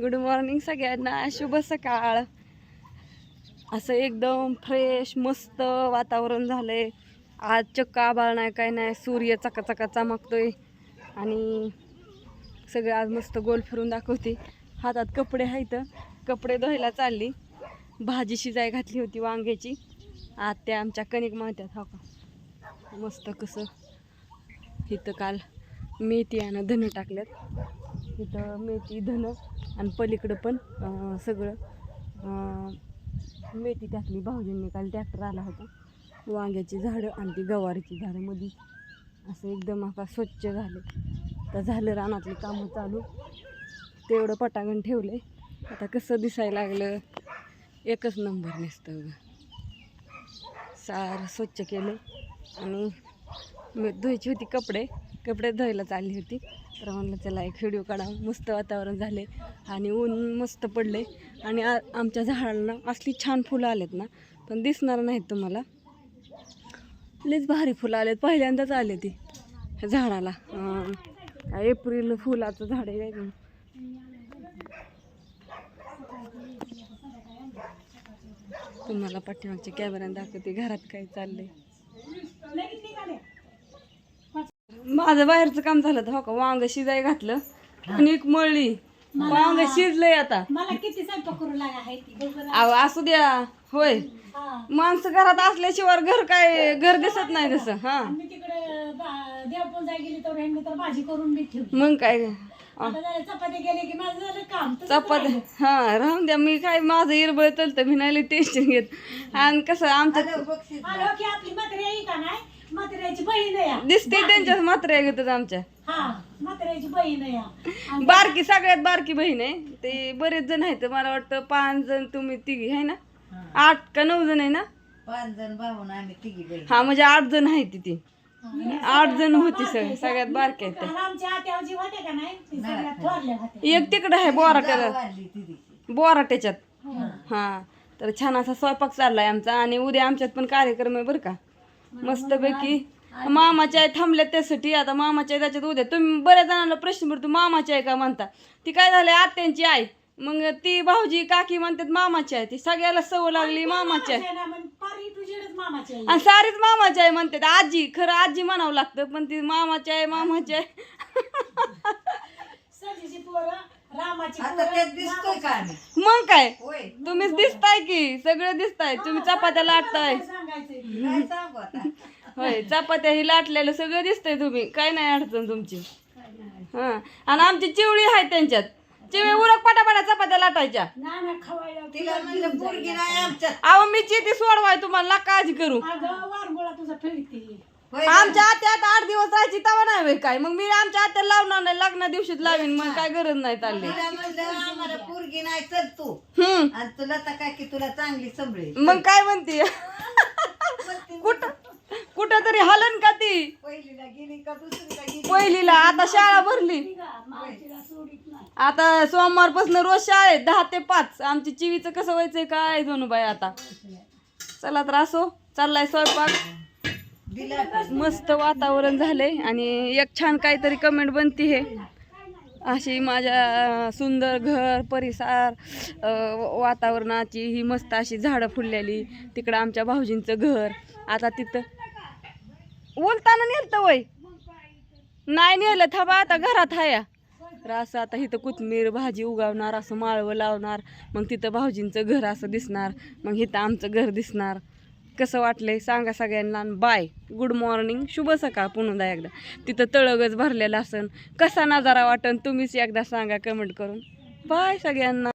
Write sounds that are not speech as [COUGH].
Good morning सगळ्यांना. शुभ सकाळ. असं एकदम फ्रेश मस्त वातावरण झालंय. आज चक्क आभाळ नाही काय नाही. सूर्य चकाचका चमकतोय. आणि सगळं आज मस्त गोल फिरून दाखवते. हातात कपडे आहेत. कपडे धुवायला चालली. भाजी शिजाय घातली होती वांग्याची. आज त्या आमच्या कणिक माहत्यात हो का? मस्त कसं. इथं काल मेथी आणि धनं टाकल्यात. इथं मेथी धनं आणि पलीकडं पण सगळं मेथी टाकली भाऊजींनी काल ट्रॅक्टर आला होता. वांग्याची झाडं आणि ती गवारीची झाडं मध्ये असं एकदम आता स्वच्छ झाले. तर झालं रानातली कामं चालू. तेवढं पटांगण ठेवले आता कसं दिसायला लागलं एकच नंबर नसतं बघा. सारं स्वच्छ केलं आणि मी धुवायची होती कपडे. कपडे धुवायला चालली होती. तर म्हणलं चला एक व्हिडिओ काढा. मस्त वातावरण झाले आणि ऊन मस्त पडले. आणि आमच्या झाडांना असली छान फुलं आलेत ना पण दिसणार नाहीत तुम्हाला. लईच भारी फुलं आलेत. पहिल्यांदाच आले ती ह्या झाडाला. एप्रिल फुलाचं झाड आहे काय तुम्हाला पाठीमागच्या कॅमेऱ्यानं दाखवते घरात काय चाललंय. माझं बाहेरचं काम झालं तर हो का? वांग शिजाय घातलं. आणि एक मळली वांग शिजलंय आता. मला किती स्वयंपाक करू लागा आहे ती बघ बरं. अहो असू द्या. होय. हा. माणसं घरात असल्याशिवाय घर काय घर दिसत नाही तसं. हा. मी तिकडे बा- देवपूजा गेली तर ह्यांनी तर भाजी करून मी ठेवली. मग काय? आता जरा चपाती गेले की माझं झालं काम तसंच चपाती राहिलं. हा राहून द्या. मी काय माझं इरबळ चलतं मी नाही टेन्शन घेत. आणि कसं आमचं आलो की आपली म्हातारी आहे का नाही? म्हाताऱ्याची बहीण आहे. या. दिसते त्यांच्याच मात्र घेतात आमच्या. हा म्हाताऱ्याची बहीण आहे. या. आणि बारकी सगळ्यात बारकी बहीण आहे. ते बरेच जण आहेत मला वाटतं पाच जण तुम्ही तिघी आहे ना? आठ का नऊ जण आहे ना? पाच जण भाऊन आम्ही तिघी बहीण. हा म्हणजे आठ जण आहे ती. ती आणि आठ जण होती सगळी सगळ्यात बारक्या आहेत त्या. आणि आमच्या आत्यावजी होत्या का नाही? ती सगळ्यात थोरल्या होत्या. एक तिकडं आहे बोराट्याला वाढली तिघीची बोराट्याच्यात हा तर छान असा स्वयंपाक चाललाय आमचा. आणि उद्या आमच्यात पण कार्यक्रम आहे बरं का. मस्तपैकी. मामाच्या आई थांबल्यात त्यासाठी. आता मामाच्या आई त्याच्यात उद्या. तुम्ही बऱ्याच जणांना प्रश्न पडतो मामाची आई का म्हणता? ती काय झालं? आत्यांची आई. मग ती भाऊजी काकी म्हणतात मामाची आहे ती सगळ्याला सवय लागली मामाची आहे आणि सारीच मामाची आहे म्हणतात आजी खरं आजी म्हणावं लागतं पण ती मामाची आहे मामाची आहे रामाची आता पोरं, त्यात दिसतोय का आम्ही? मग काय? होय. तुम्हीच दिसताय की सगळं दिसताय. तुम्ही चपात्या लाटताय काय सांगायचंय? काय सांगू आता? [LAUGHS] होय चपात्या ही लाटलेलं सगळं दिसतंय तुम्ही. काय नाही अडचण तुमची. हा. आणि आमची चिवळी आहे त्यांच्यात. चिवळी उरक पटापटा चपात्या लाटायच्या. ना ना खवायला तिला म्हणलं पोरगी नाही आमच्यात. अहो मी चिती सोडवाय तुम्हाला नका काळजी करू. अगं वारगोळा तुझा फिरते आमच्या आत्या आता आठ दिवस राहायची तवा नाही होय काय. मग मी आमच्या आत्या लावणार नाही. लग्ना दिवशीच लावीन. मग काय गरज नाही चालली. तिला म्हणलं आम्हाला पोरगी नाही चल तू. हम्म. आणि तुला तर काय की तुला चांगली संभळे. मग काय म्हणते? कुठं कुठं तरी हलन का ती? पहिलीला गेली का दुसरीला गेली? पहिलीला. आता शाळा भरली. आता सोमवारपासून रोज शाळेत दहा ते पाच. आमची चिवीचं कसं व्हायचंय काय जणू बाई आता? चला तर असो. चाललाय स्वयंपाक. मस्त वातावरण झालंय आणि एक छान काहीतरी कमेंट बनती हे. अशी माझ्या सुंदर घर परिसर वातावरणाची ही मस्त अशी झाडं फुललेली. तिकडं आमच्या भाऊजींचं घर. आता तिथं बोलताना नेलतं वय. नाही नेलं थांबा आता घरात हाया. तर असं आता इथं कोथमीर भाजी उगावणार असं माळवं लावणार. मग तिथं भाऊजींचं घर असं दिसणार. मग इथं आमचं घर दिसणार. कसं वाटलंय? सांगा सगळ्यांना बाय. गुड मॉर्निंग शुभ सकाळ पुन्हा एकदा. तिथं तळगच भरलेलं असन. कसा नजारा वाटन? तुम्हीच एकदा सांगा कमेंट करून. बाय सगळ्यांना.